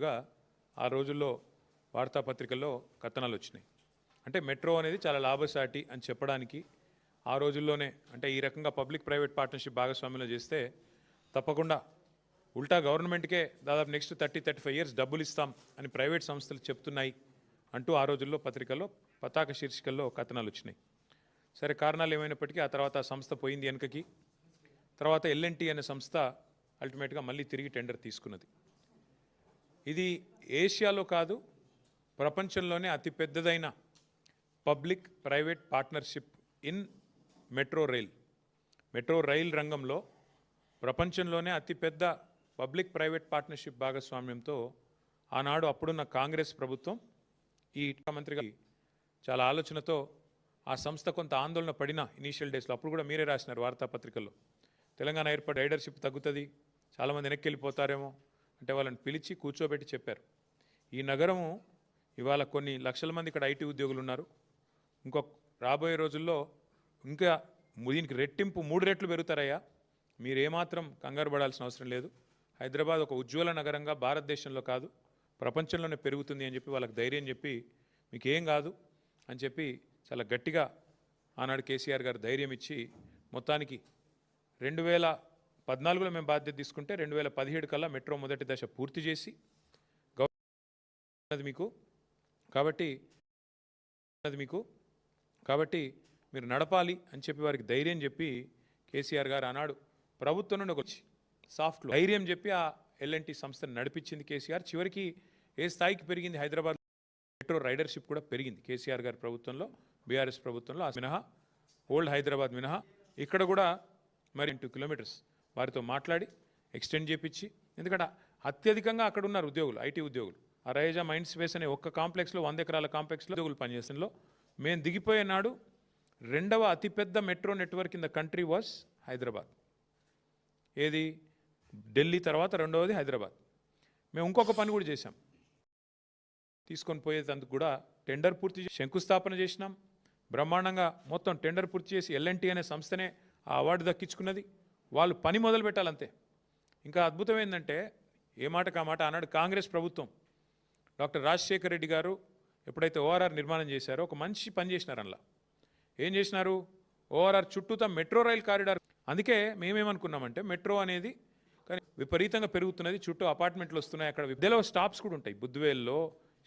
గా ఆ రోజుల్లో వార్తాపత్రికల్లో కథనాలు వచ్చినాయి అంటే మెట్రో అనేది చాలా లాభసాటి అని చెప్పడానికి ఆ రోజుల్లోనే అంటే ఈ రకంగా పబ్లిక్ ప్రైవేట్ పార్ట్నర్షిప్ భాగస్వామ్యంలో చేస్తే తప్పకుండా ఉల్టా గవర్నమెంట్కే దాదాపు next thirty thirty five years డబ్బులు ఇస్తాం అని ప్రైవేట్ సంస్థలు చెప్తున్నాయి అంటూ ఆ రోజుల్లో పత్రికల్లో పతాక శీర్షికల్లో కథనాలు వచ్చినాయి సరే కారణాలు ఏమైనప్పటికీ ఆ తర్వాత ఆ సంస్థ పోయింది వెనుకకి. తర్వాత ఎల్ఎన్టీ అనే సంస్థ అల్టిమేట్గా మళ్ళీ తిరిగి టెండర్ తీసుకున్నది. ఇది ఏషియాలో కాదు ప్రపంచంలోనే అతిపెద్దదైన public private partnership in metro rail. Metro rail రంగంలో ప్రపంచంలోనే అతిపెద్ద పబ్లిక్ ప్రైవేట్ పార్ట్నర్షిప్ భాగస్వామ్యంతో ఆనాడు అప్పుడున్న కాంగ్రెస్ ప్రభుత్వం ఈ మంత్రిగా చాలా ఆలోచనతో ఆ సంస్థ కొంత ఆందోళన పడిన ఇనీషియల్ డేస్లో. అప్పుడు కూడా మీరే రాసినారు వార్తాపత్రికల్లో. తెలంగాణ ఏర్పడి రైడర్షిప్ తగ్గుతుంది చాలామంది వెనక్కి వెళ్ళిపోతారేమో. అంటే వాళ్ళని పిలిచి కూర్చోబెట్టి చెప్పారు. ఈ నగరము ఇవాళ కొన్ని లక్షల మంది ఇక్కడ ఐటీ ఉద్యోగులు ఉన్నారు. ఇంకొక రాబోయే రోజుల్లో ఇంకా దీనికి రెట్టింపు మూడు రెట్లు పెరుగుతారయ్యా. మీరు ఏమాత్రం కంగారు పడాల్సిన అవసరం లేదు. హైదరాబాద్ ఒక ఉజ్వల నగరంగా భారతదేశంలో కాదు ప్రపంచంలోనే పెరుగుతుంది అని చెప్పి వాళ్ళకి ధైర్యం చెప్పి మీకు ఏం కాదు అని చెప్పి చాలా గట్టిగా ఆనాడు కేసీఆర్ గారు ధైర్యం ఇచ్చి మొత్తానికి రెండు వేల పద్నాలుగులో మేము బాధ్యత తీసుకుంటే రెండు వేల పదిహేడు కల్లా మెట్రో మొదటి దశ పూర్తి చేసి గవర్నది మీకు కాబట్టి మీకు కాబట్టి మీరు నడపాలి అని చెప్పి వారికి ధైర్యం చెప్పి కేసీఆర్ గారు అన్నాడు ప్రభుత్వం నుండి ఒక వచ్చి సాఫ్ట్లో ధైర్యం చెప్పి ఆ ఎల్ఎన్టీ సంస్థను నడిపించింది కేసీఆర్. చివరికి ఏ స్థాయికి పెరిగింది? హైదరాబాద్ మెట్రో రైడర్షిప్ కూడా పెరిగింది కేసీఆర్ గారి ప్రభుత్వంలో బీఆర్ఎస్ ప్రభుత్వంలో. ఆ మినహా ఓల్డ్ హైదరాబాద్ మినహా. ఇక్కడ కూడా మరి టూ కిలోమీటర్స్ వారితో మాట్లాడి ఎక్స్టెండ్ చేపించి ఎందుకంటే అత్యధికంగా అక్కడ ఉన్నారు ఉద్యోగులు ఐటీ ఉద్యోగులు. ఆ రైజా మైండ్ స్పేస్ అనే ఒక్క కాంప్లెక్స్లో వంద ఎకరాల కాంప్లెక్స్లో ఉద్యోగులు పనిచేసినలో మేము దిగిపోయే నాడు రెండవ అతిపెద్ద metro network in the country was Hyderabad. ఏది? ఢిల్లీ తర్వాత రెండవది హైదరాబాద్. మేము ఇంకొక పని కూడా చేశాం. తీసుకొని పోయేందుకు కూడా టెండర్ పూర్తి చేసి శంకుస్థాపన చేసినాం. బ్రహ్మాండంగా మొత్తం టెండర్ పూర్తి చేసి ఎల్ఎన్టీ అనే సంస్థనే ఆ అవార్డు దక్కించుకున్నది. వాళ్ళు పని మొదలు పెట్టాలంతే. ఇంకా అద్భుతం ఏంటంటే ఏ మాటకు ఆ మాట ఆనాడు కాంగ్రెస్ ప్రభుత్వం. డాక్టర్ రాజశేఖర రెడ్డి గారు ఎప్పుడైతే ఓఆర్ఆర్ నిర్మాణం చేశారో ఒక మంచి పని చేసినారు అందులో ఏం చేసినారు? ఓఆర్ఆర్ చుట్టూతా మెట్రో రైల్ కారిడార్. అందుకే మేమేమనుకున్నామంటే మెట్రో అనేది కానీ విపరీతంగా పెరుగుతున్నది చుట్టూ అపార్ట్మెంట్లు వస్తున్నాయి అక్కడ విద్యలో స్టాప్స్ కూడా ఉంటాయి. బుద్ధివేల్లో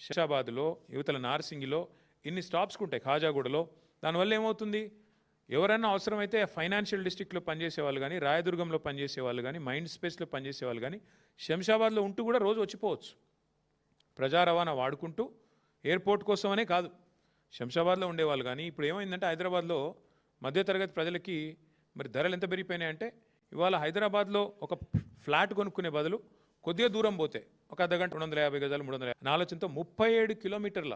శిషాబాద్లో యువతల నార్సింగిలో ఇన్ని స్టాప్స్ కూడా ఉంటాయి ఖాజాగూడలో. దానివల్ల ఏమవుతుంది? ఎవరైనా అవసరమైతే ఫైనాన్షియల్ డిస్ట్రిక్ట్లో పనిచేసే వాళ్ళు కానీ రాయదుర్గంలో పనిచేసే వాళ్ళు కానీ మైండ్ స్పేస్లో పనిచేసే వాళ్ళు కానీ శంషాబాద్లో ఉంటూ కూడా రోజు వచ్చిపోవచ్చు. ప్రజా రవాణా వాడుకుంటూ ఎయిర్పోర్ట్ కోసమనే కాదు. శంషాబాద్లో ఉండేవాళ్ళు కానీ ఇప్పుడు ఏమైందంటే హైదరాబాద్లో మధ్యతరగతి ప్రజలకి మరి ధరలు ఎంత పెరిగిపోయినాయంటే ఇవాళ హైదరాబాద్లో ఒక ఫ్లాట్ కొనుక్కునే బదులు కొద్దిగా దూరం పోతే ఒక అర్ధగంట రెండు వందల యాభై గజాలు మూడు వందల నా ఆలోచనతో ముప్పై ఏడు కిలోమీటర్ల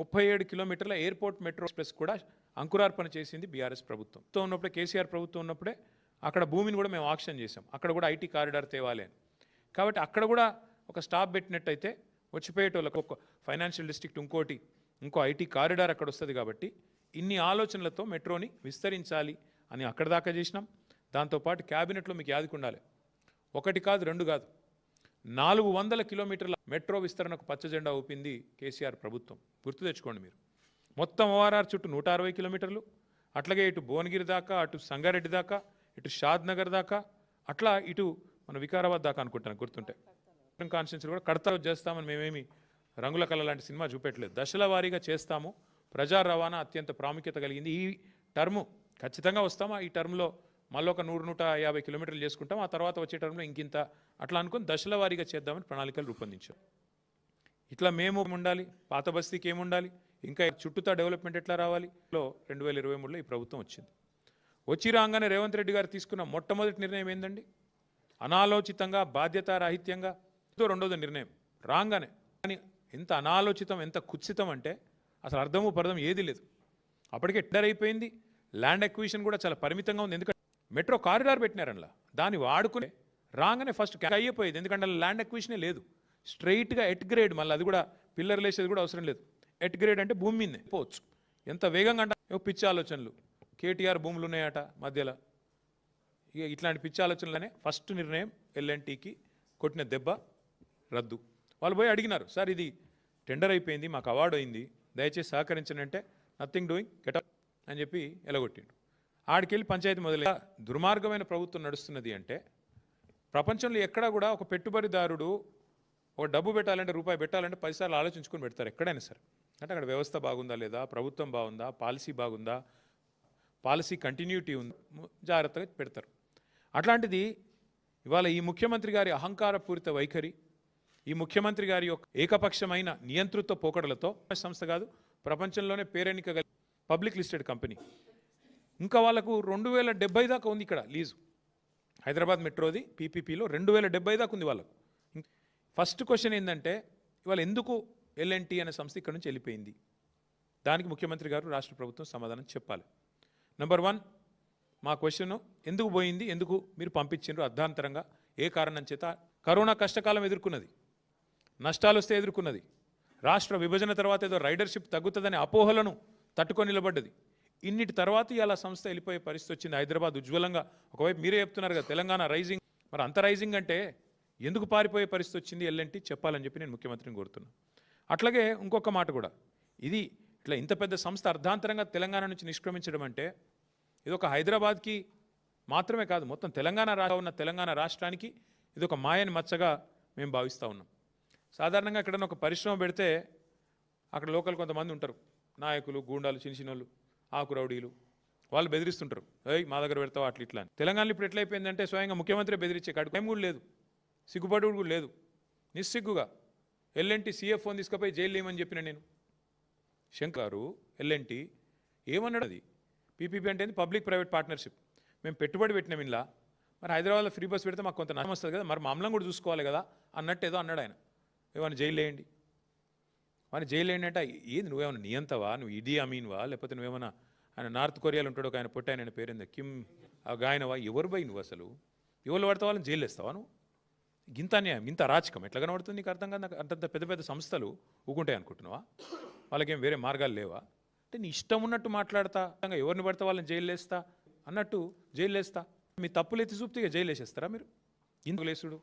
ముప్పై ఏడు కిలోమీటర్ల ఎయిర్పోర్ట్ మెట్రో ఎక్స్ప్రెస్ కూడా అంకురార్పణ చేసింది బీఆర్ఎస్ ప్రభుత్వం. తో ఉన్నప్పుడే కేసీఆర్ ప్రభుత్వం ఉన్నప్పుడే అక్కడ భూమిని కూడా మేము ఆక్షన్ చేసాం అక్కడ కూడా ఐటీ కారిడార్ తేవాలి అని. కాబట్టి అక్కడ కూడా ఒక స్టాప్ పెట్టినట్టయితే వచ్చిపోయేటోళ్ళకి ఒక ఫైనాన్షియల్ డిస్ట్రిక్ట్ ఇంకోటి ఇంకో ఐటీ కారిడార్ అక్కడ వస్తుంది కాబట్టి ఇన్ని ఆలోచనలతో మెట్రోని విస్తరించాలి అని అక్కడ దాకా చేసినాం. దాంతోపాటు క్యాబినెట్లో మీకు యాదుకుండాలి ఒకటి కాదు రెండు కాదు. నాలుగు వందల కిలోమీటర్ల మెట్రో విస్తరణకు పచ్చ జెండా ఊపింది కేసీఆర్ ప్రభుత్వం. గుర్తు తెచ్చుకోండి మీరు. మొత్తం ఓఆర్ఆర్ చుట్టూ నూట అరవై కిలోమీటర్లు. అట్లాగే ఇటు భువనగిరి దాకా అటు సంగారెడ్డి దాకా ఇటు షాద్ నగర్ దాకా అట్లా ఇటు మన వికారాబాద్ దాకా అనుకుంటాను గుర్తుంటే. కాన్స్టిట్యూన్సీ కూడా కడతా చేస్తామని మేమేమి రంగుల కళ లాంటి సినిమా చూపెట్టలేదు. దశల వారీగా చేస్తాము. ప్రజా రవాణా అత్యంత ప్రాముఖ్యత కలిగింది. ఈ టర్ము ఖచ్చితంగా వస్తాము? ఈ టర్మ్లో మళ్ళీ ఒక నూరు నూట యాభై కిలోమీటర్లు చేసుకుంటాం. ఆ తర్వాత వచ్చే టర్మ్లో ఇంకింత అట్లా అనుకుని దశల వారీగా చేద్దామని ప్రణాళికలు రూపొందించాం. ఇట్లా మేము ఉండాలి పాత బస్తీకి ఏముండాలి ఇంకా చుట్టూతా డెవలప్మెంట్ ఎట్లా రావాలి లో రెండు వేల ఇరవై మూడులో ఈ ప్రభుత్వం వచ్చింది. వచ్చి రాగానే రేవంత్ రెడ్డి గారు తీసుకున్న మొట్టమొదటి నిర్ణయం ఏందండి? అనాలోచితంగా బాధ్యతారాహిత్యంగా ఇదో రెండోది నిర్ణయం. రాగానే కానీ ఎంత అనాలోచితం ఎంత కుత్సితం అంటే అసలు అర్థము పర్థం ఏది లేదు. అప్పటికే టెండర్ అయిపోయింది. ల్యాండ్ అక్విజిషన్ కూడా చాలా పరిమితంగా ఉంది. ఎందుకంటే మెట్రో కారిడార్ పెట్టినారు అందులో దాన్ని వాడుకునే రాగానే ఫస్ట్ అయిపోయేది ఎందుకంటే ల్యాండ్ ఎక్విజిషనే లేదు. స్ట్రైట్గా ఎట్ గ్రేడ్ మళ్ళీ అది కూడా పిల్లర్ లేసేది కూడా అవసరం లేదు. ఎట్ గ్రేడ్ అంటే భూమి మీదే పోవచ్చు. ఎంత వేగంగా అంటే పిచ్చి ఆలోచనలు. కేటీఆర్ భూములు ఉన్నాయట మధ్యలో. ఇక ఇట్లాంటి పిచ్చి ఆలోచనలనే ఫస్ట్ నిర్ణయం ఎల్ఎన్టీకి కొట్టిన దెబ్బ రద్దు. వాళ్ళు పోయి అడిగినారు సార్ ఇది టెండర్ అయిపోయింది మాకు అవార్డు అయింది. దయచేసి సహకరించనంటే నథింగ్ డూయింగ్ గెటప్ అని చెప్పి ఎలగొట్టిండు ఆడికెళ్ళి పంచాయతీ మొదలై దుర్మార్గమైన ప్రభుత్వం నడుస్తున్నది అంటే ప్రపంచంలో ఎక్కడా కూడా ఒక పెట్టుబడిదారుడు ఒక డబ్బు పెట్టాలంటే రూపాయి పెట్టాలంటే పదిసార్లు ఆలోచించుకొని పెడతారు ఎక్కడైనా సరే. అంటే అక్కడ వ్యవస్థ బాగుందా లేదా ప్రభుత్వం బాగుందా పాలసీ బాగుందా పాలసీ కంటిన్యూటీ ఉందా జాగ్రత్తగా పెడతారు. అట్లాంటిది ఇవాళ ఈ ముఖ్యమంత్రి గారి అహంకారపూరిత వైఖరి ఈ ముఖ్యమంత్రి గారి యొక్క ఏకపక్షమైన నియంతృత్వ పోకడలతో సంస్థ కాదు ప్రపంచంలోనే పేరెన్నిక గల పబ్లిక్ లిస్టెడ్ కంపెనీ. ఇంకా వాళ్ళకు రెండు వేల డెబ్బై దాకా ఉంది ఇక్కడ లీజు. హైదరాబాద్ మెట్రోది పీపీపీలో రెండు వేల డెబ్బై దాకా ఉంది వాళ్ళకు. ఫస్ట్ క్వశ్చన్ ఏంటంటే ఇవాళ ఎందుకు ఎల్ఎన్టీ అనే సంస్థ ఇక్కడ నుంచి వెళ్ళిపోయింది? దానికి ముఖ్యమంత్రి గారు రాష్ట్ర ప్రభుత్వం సమాధానం చెప్పాలి. నెంబర్ వన్ మా క్వశ్చన్ ఎందుకు పోయింది? ఎందుకు మీరు పంపించిండ్రు? అర్ధాంతరంగా ఏ కారణం చేత? కరోనా కష్టకాలం ఎదుర్కొన్నది. నష్టాలు వస్తే ఎదుర్కొన్నది. రాష్ట్ర విభజన తర్వాత ఏదో రైడర్షిప్ తగ్గుతుందనే అపోహలను తట్టుకొని నిలబడ్డది. ఇన్నిటి తర్వాత ఇలా సంస్థ వెళ్ళిపోయే పరిస్థితి వచ్చింది. హైదరాబాద్ ఉజ్వలంగా. ఒకవైపు మీరే చెప్తున్నారు కదా తెలంగాణ రైజింగ్. మరి అంత రైజింగ్ అంటే ఎందుకు పారిపోయే పరిస్థితి వచ్చింది ఎల్లంటి చెప్పాలని చెప్పి నేను ముఖ్యమంత్రిని కోరుతున్నాను అట్లాగే ఇంకొక మాట కూడా. ఇది ఇట్లా ఇంత పెద్ద సంస్థ అర్ధాంతరంగా తెలంగాణ నుంచి నిష్క్రమించడం అంటే ఇది ఒక హైదరాబాద్కి మాత్రమే కాదు మొత్తం తెలంగాణ రా ఉన్న తెలంగాణ రాష్ట్రానికి ఇది ఒక మాయని మచ్చగా మేము భావిస్తూ ఉన్నాం. సాధారణంగా ఎక్కడైనా ఒక పరిశ్రమ పెడితే అక్కడ లోకల్ కొంతమంది ఉంటారు. నాయకులు గూండాలు చిన్న చిన్నోళ్ళు. ఆకు రౌడీలు వాళ్ళు బెదిరిస్తుంటారు. ఏయ్ మా దగ్గర పెడతావు అట్లా ఇట్లా అని. తెలంగాణలో ఇప్పుడు ఎట్లయిపోయిందంటే స్వయంగా ముఖ్యమంత్రి బెదిరించే కాడు టైం కూడా లేదు. సిగ్గుపడి కూడా లేదు. నిస్సిగ్గుగా. ఎల్ఎన్టీ సీఎఫ్ తీసుకుపోయి జైలు లేమని చెప్పిన నేను. శంకరు ఎల్ఎన్టీ ఏమన్నాడు అది? పీపీపీ అంటే ఏంది? Public private partnership. మేము పెట్టుబడి పెట్టినాం ఇలా. మరి హైదరాబాద్లో ఫ్రీ బస్ పెడితే మాకు కొంత నష్టం వస్తుంది కదా. మరి మమ్మల్ని కూడా చూసుకోవాలి కదా అన్నట్టు ఏదో అన్నాడు ఆయన. ఏమైనా జైలు వేయండి. వాడిని జైలు ఏంటంటే ఏది నువ్వేమైనా నియంతవా? నువ్వు ఇది అమీన్వా? లేకపోతే నువ్వేమైనా ఆయన నార్త్ కొరియాలో ఉంటాడు ఒక ఆయన పుట్టాయన ఆయన పేరుంది? కిమ్ ఆ గాయనవా ఎవరు పోయి నువ్వు అసలు? ఎవరు పడతా వాళ్ళని జైలు వేస్తావా నువ్వు? ఇంత అన్యాయం ఇంత రాచకం ఎట్లా కనబడుతుంది? నీకు అర్థం కాదు అంత అంతంత పెద్ద పెద్ద సంస్థలు ఊకుంటాయి అనుకుంటున్నావా? వాళ్ళకేం వేరే మార్గాలు లేవా? అంటే నీ ఇష్టం ఉన్నట్టు మాట్లాడతా ఎవరిని పడితే వాళ్ళని జైలు వేస్తా అన్నట్టు జైలు వేస్తా మీ తప్పులు ఎత్తి చూపితే జైలు వేసేస్తారా మీరు? ఇందుకు లేసుడు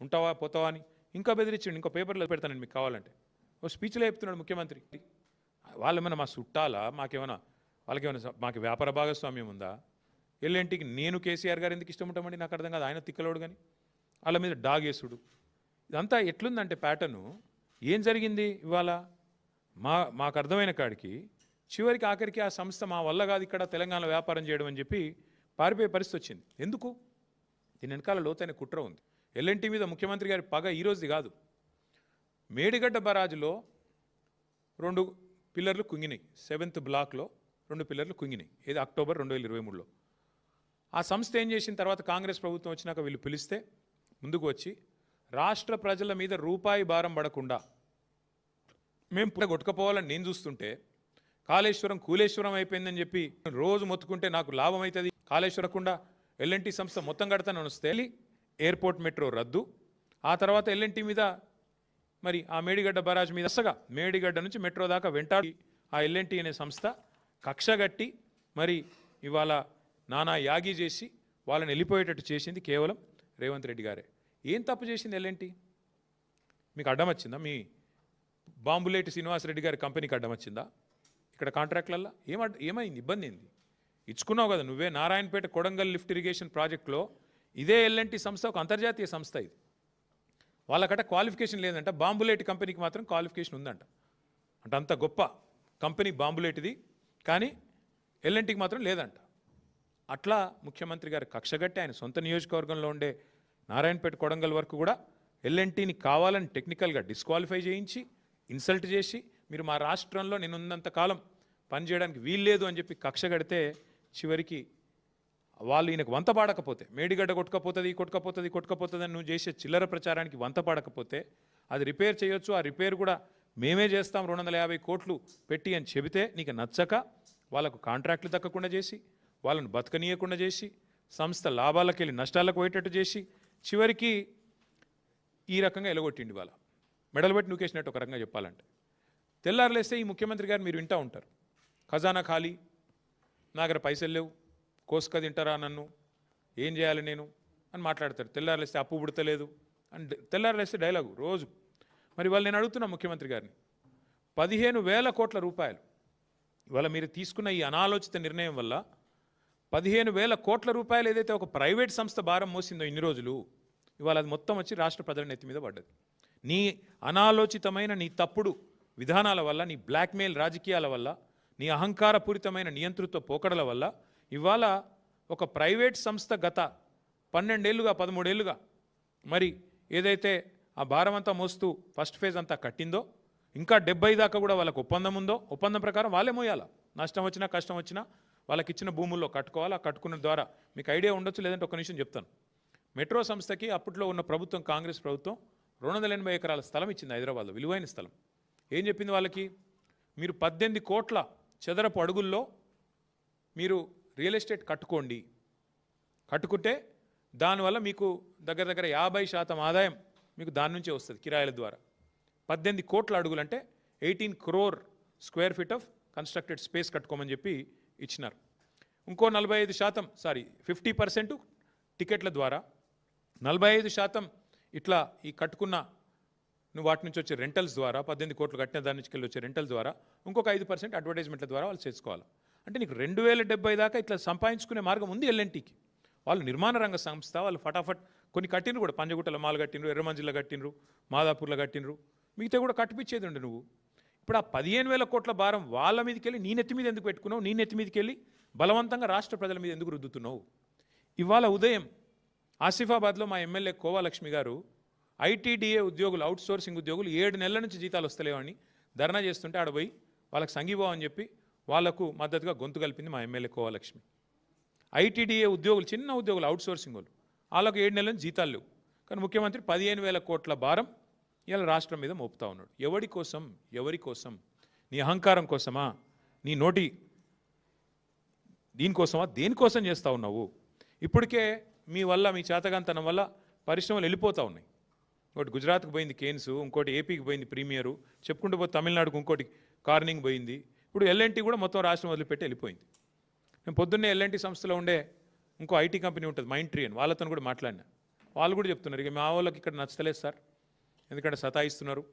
ఉంటావా పోతావా అని? ఇంకా బెదిరించండి ఇంకో పేపర్లో పెడతాను మీకు కావాలంటే. ఓ స్పీచ్లో చెప్తున్నాడు ముఖ్యమంత్రి. వాళ్ళేమైనా మా చుట్టాలా? మాకేమైనా వాళ్ళకేమైనా మాకు వ్యాపార భాగస్వామ్యం ఉందా? ఎల్లేంటికి నేను కేసీఆర్ గారు ఎందుకు ఇష్టం ఉంటామండి? నాకు అర్థం కాదు. ఆయన తిక్కలోడు కానీ వాళ్ళ మీద డాగేసుడు ఇదంతా ఎట్లుందంటే ప్యాటర్ను ఏం జరిగింది ఇవాళ? మా మాకు అర్థమైన కాడికి చివరికి ఆఖరికి ఆ సంస్థ మా వల్ల కాదు ఇక్కడ తెలంగాణ వ్యాపారం చేయడం అని చెప్పి పారిపోయే పరిస్థితి వచ్చింది. ఎందుకు? దీని వెనకాల లోతైన కుట్ర ఉంది. ఎల్ఎన్టీ మీద ముఖ్యమంత్రి గారి పగ ఈ రోజుది కాదు. మేడిగడ్డ బరాజులో రెండు పిల్లర్లు కుంగినాయి. సెవెంత్ బ్లాక్లో రెండు పిల్లర్లు కుంగినాయి. ఇది అక్టోబర్ రెండు వేల ఇరవై మూడులో. ఆ సంస్థ ఏం చేసిన తర్వాత కాంగ్రెస్ ప్రభుత్వం వచ్చినాక వీళ్ళు పిలిస్తే ముందుకు వచ్చి రాష్ట్ర ప్రజల మీద రూపాయి భారం పడకుండా మేము పుట్ట కొట్టుకపోవాలని నేను చూస్తుంటే కాళేశ్వరం కూలేశ్వరం అయిపోయిందని చెప్పి రోజు మొత్తుకుంటే నాకు లాభం అవుతుంది కాళేశ్వరకుండా ఎల్ఎన్టీ సంస్థ మొత్తం కడతానని వస్తే ఎయిర్పోర్ట్ మెట్రో రద్దు. ఆ తర్వాత ఎల్ఎన్టీ మీద మరి ఆ మేడిగడ్డ బరాజ్ మీద అసగా మేడిగడ్డ నుంచి మెట్రో దాకా వెంటాడి ఆ ఎల్ఎన్టీ అనే సంస్థ కక్షగట్టి మరి ఇవాళ నానా యాగి చేసి వాళ్ళని వెళ్ళిపోయేటట్టు చేసింది కేవలం రేవంత్ రెడ్డి గారే. ఏం తప్పు చేసింది ఎల్ఎన్టీ మీకు అడ్డం వచ్చిందా? మీ బాంబులేటి శ్రీనివాసరెడ్డి గారి కంపెనీకి అడ్డం వచ్చిందా? ఇక్కడ కాంట్రాక్ట్లల్లో? ఏమ ఏమైంది? ఇబ్బంది ఏంది? ఇచ్చుకున్నావు కదా నువ్వే. నారాయణపేట కొడంగల్ లిఫ్ట్ ఇరిగేషన్ ప్రాజెక్టులో ఇదే ఎల్ఎన్టీ సంస్థ ఒక అంతర్జాతీయ సంస్థ ఇది. వాళ్ళకట క్వాలిఫికేషన్ లేదంట. బాంబులేట్ కంపెనీకి మాత్రం క్వాలిఫికేషన్ ఉందంట. అంటే అంత గొప్ప కంపెనీ బాంబులేటిది. కానీ ఎల్ఎన్టీకి మాత్రం లేదంట. అట్లా ముఖ్యమంత్రి గారు కక్షగట్టి ఆయన సొంత నియోజకవర్గంలో ఉండే నారాయణపేట కొడంగల్ వరకు కూడా ఎల్ఎన్టీని కావాలని టెక్నికల్గా డిస్క్వాలిఫై చేయించి ఇన్సల్ట్ చేసి మీరు మా రాష్ట్రంలో నేను ఉన్నంత కాలం పనిచేయడానికి వీల్లేదు అని చెప్పి కక్ష కడితే చివరికి వాళ్ళు ఈయనకు వంత పాడకపోతే మేడిగడ్డ కొట్టుకపోతుంది కొట్టుకపోతుంది కొట్టుకపోతుంది అని నువ్వు చేసే చిల్లర ప్రచారానికి వంత పాడకపోతే అది రిపేర్ చేయొచ్చు ఆ రిపేర్ కూడా మేమే చేస్తాం రెండు వందల యాభై కోట్లు పెట్టి అని చెబితే నీకు నచ్చక వాళ్ళకు కాంట్రాక్ట్లు దక్కకుండా చేసి వాళ్ళను బతకనీయకుండా చేసి సంస్థ లాభాలకు వెళ్ళి నష్టాలకు పోయేటట్టు చేసి చివరికి ఈ రకంగా ఎలగొట్టిండి వాళ్ళ మెడలు పెట్టి నూకేసినట్టు ఒక రకంగా చెప్పాలంటే. తెల్లారులేస్తే ఈ ముఖ్యమంత్రి గారు మీరు వింటూ ఉంటారు. ఖజానా ఖాళీ నా దగ్గర పైసలు లేవు. కోసుక తింటారా నన్ను? ఏం చేయాలి నేను? అని మాట్లాడతారు తెల్లారులేస్తే అప్పు పుడతలేదు. అని తెల్లారులేస్తే డైలాగు రోజు. మరి వాళ్ళు నేను అడుగుతున్నా ముఖ్యమంత్రి గారిని. పదిహేను వేల కోట్ల రూపాయలు. ఇవాళ మీరు తీసుకున్న ఈ అనాలోచిత నిర్ణయం వల్ల పదిహేను వేల కోట్ల రూపాయలు ఏదైతే ఒక ప్రైవేట్ సంస్థ భారం మోసిందో ఇన్ని రోజులు ఇవాళ అది మొత్తం వచ్చి రాష్ట్ర ప్రజల నెత్తి మీద పడ్డది. నీ అనాలోచితమైన నీ తప్పుడు విధానాల వల్ల నీ బ్లాక్మెయిల్ రాజకీయాల వల్ల నీ అహంకారపూరితమైన నియంతృత్వ పోకడల వల్ల ఇవాళ ఒక ప్రైవేట్ సంస్థ గత పన్నెండేళ్ళుగా పదమూడేళ్ళుగా మరి ఏదైతే ఆ భారం అంతా మోస్తూ ఫస్ట్ ఫేజ్ అంతా కట్టిందో ఇంకా డెబ్బై దాకా కూడా వాళ్ళకు ఒప్పందం ఉందో ఒప్పందం ప్రకారం వాళ్ళే మోయాల? నష్టం వచ్చినా కష్టం వచ్చినా వాళ్ళకి ఇచ్చిన భూముల్లో కట్టుకోవాలి? ఆ కట్టుకున్న ద్వారా మీకు ఐడియా ఉండొచ్చు లేదంటే ఒక నిమిషం చెప్తాను. మెట్రో సంస్థకి అప్పట్లో ఉన్న ప్రభుత్వం కాంగ్రెస్ ప్రభుత్వం రెండు వందల ఎనభై ఎకరాల స్థలం ఇచ్చింది హైదరాబాద్లో విలువైన స్థలం. ఏం చెప్పింది వాళ్ళకి? మీరు పద్దెనిమిది కోట్ల చదరపు అడుగుల్లో మీరు రియల్ ఎస్టేట్ కట్టుకోండి. కట్టుకుంటే దానివల్ల మీకు దగ్గర దగ్గర యాభై శాతం ఆదాయం మీకు దాని నుంచే వస్తుంది కిరాయిల ద్వారా. పద్దెనిమిది కోట్ల అడుగులు అంటే eighteen crore square feet of constructed space కట్టుకోమని చెప్పి ఇచ్చినారు. ఇంకో నలభై ఐదు శాతం సారీ ఫిఫ్టీ పర్సెంట్ టికెట్ల ద్వారా నలభై ఐదు శాతం ఇట్లా ఈ కట్టుకున్న నువ్వు వాటి నుంచి వచ్చే రెంటల్స్ ద్వారా పద్దెనిమిది కోట్లు కట్టిన దాని నుంచి వెళ్ళి వచ్చే రెంటల్ ద్వారా ఇంకొక ఐదు పర్సెంట్ అడ్వర్టైజ్మెంట్ల ద్వారా వాళ్ళు చేసుకోవాలి. అంటే నీకు రెండు వేల డెబ్బై దాకా ఇట్లా సంపాదించుకునే మార్గం ఉంది ఎల్ఎన్టీకి. వాళ్ళు నిర్మాణ రంగ సంస్థ వాళ్ళు ఫటాఫట్ కొన్ని కట్టినరు కూడా. పంజగుట్టల మాల్ కట్టినరు ఎర్రమంజిల్లో కట్టినరు మాదాపూర్లో కట్టినరు మిగతా కూడా కట్టిపించేది ఉండే నువ్వు. ఇప్పుడు ఆ పదిహేను వేల కోట్ల భారం వాళ్ళ మీదకి వెళ్ళి నీ నెత్తి మీద ఎందుకు పెట్టుకున్నావు? నీ నెత్తి మీదకి వెళ్ళి బలవంతంగా రాష్ట్ర ప్రజల మీద ఎందుకు రుద్దుతున్నావు? ఇవాళ ఉదయం ఆసిఫాబాద్లో మా ఎమ్మెల్యే కోవాలక్ష్మి గారు ఐటీడీఏ ఉద్యోగులు అవుట్సోర్సింగ్ ఉద్యోగులు ఏడు నెలల నుంచి జీతాలు వస్తలేవని ధర్నా చేస్తుంటే ఆడపోయి వాళ్ళకి సంఘీభావం అని చెప్పి వాళ్ళకు మద్దతుగా గొంతు కలిపింది మా ఎమ్మెల్యే కోవలక్ష్మి. ఐటీడీఏ ఉద్యోగులు చిన్న ఉద్యోగులు అవుట్సోర్సింగ్ వాళ్ళు. వాళ్ళకు ఏడు నెలల జీతాలు లేవు. కానీ ముఖ్యమంత్రి పదిహేను వేల కోట్ల భారం ఇలా రాష్ట్రం మీద మోపుతా ఉన్నాడు. ఎవడి కోసం? ఎవరి కోసం? నీ అహంకారం కోసమా? నీ నోటి దీనికోసమా దేనికోసం చేస్తూ ఉన్నావు? ఇప్పటికే మీ వల్ల మీ చేతగాంతనం వల్ల పరిశ్రమలు వెళ్ళిపోతూ ఉన్నాయి. ఒకటి గుజరాత్కి పోయింది కేన్స్ ఇంకోటి ఏపీకి పోయింది ప్రీమియరు. చెప్పుకుంటూ పోతే తమిళనాడుకు ఇంకోటి కార్నింగ్ పోయింది. ఇప్పుడు ఎల్ఎన్టీ కూడా మొత్తం రాష్ట్రం వదిలిపెట్టి వెళ్ళిపోయింది. నేను పొద్దున్నే ఎల్ఎన్టీ సంస్థలో ఉండే ఇంకో ఐటీ కంపెనీ ఉంటుంది మైండ్ ట్రీ అని. వాళ్ళతో కూడా మాట్లాడినా. వాళ్ళు కూడా చెప్తున్నారు ఇక మా వాళ్ళకి ఇక్కడ నచ్చలేదు సార్. ఎందుకంటే సతాయిస్తున్నారు.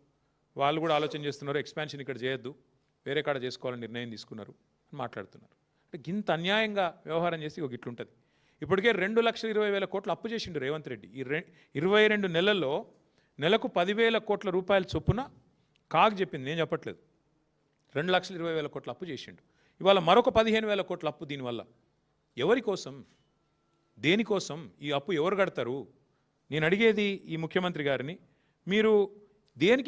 వాళ్ళు కూడా ఆలోచన చేస్తున్నారు ఎక్స్పాన్షన్ ఇక్కడ చేయొద్దు. వేరే కాడ చేసుకోవాలని నిర్ణయం తీసుకున్నారు అని మాట్లాడుతున్నారు. అంటే గింత అన్యాయంగా వ్యవహారం చేసి ఒక ఇట్లుంటుంది. ఇప్పటికే రెండు లక్షల ఇరవై వేల కోట్లు అప్పు చేసిండు రేవంత్ రెడ్డి. ఈ రె ఇరవై రెండు నెలల్లో నెలకు పదివేల కోట్ల రూపాయల చొప్పున కాగ్ చెప్పింది. నేను చెప్పట్లేదు. రెండు లక్షల ఇరవై వేల కోట్ల అప్పు చేసిండు. ఇవాళ మరొక పదిహేను వేల కోట్ల అప్పు దీనివల్ల. ఎవరి కోసం? దేనికోసం ఈ అప్పు ఎవరు కడతారు? నేను అడిగేది ఈ ముఖ్యమంత్రి గారిని. మీరు దేనికి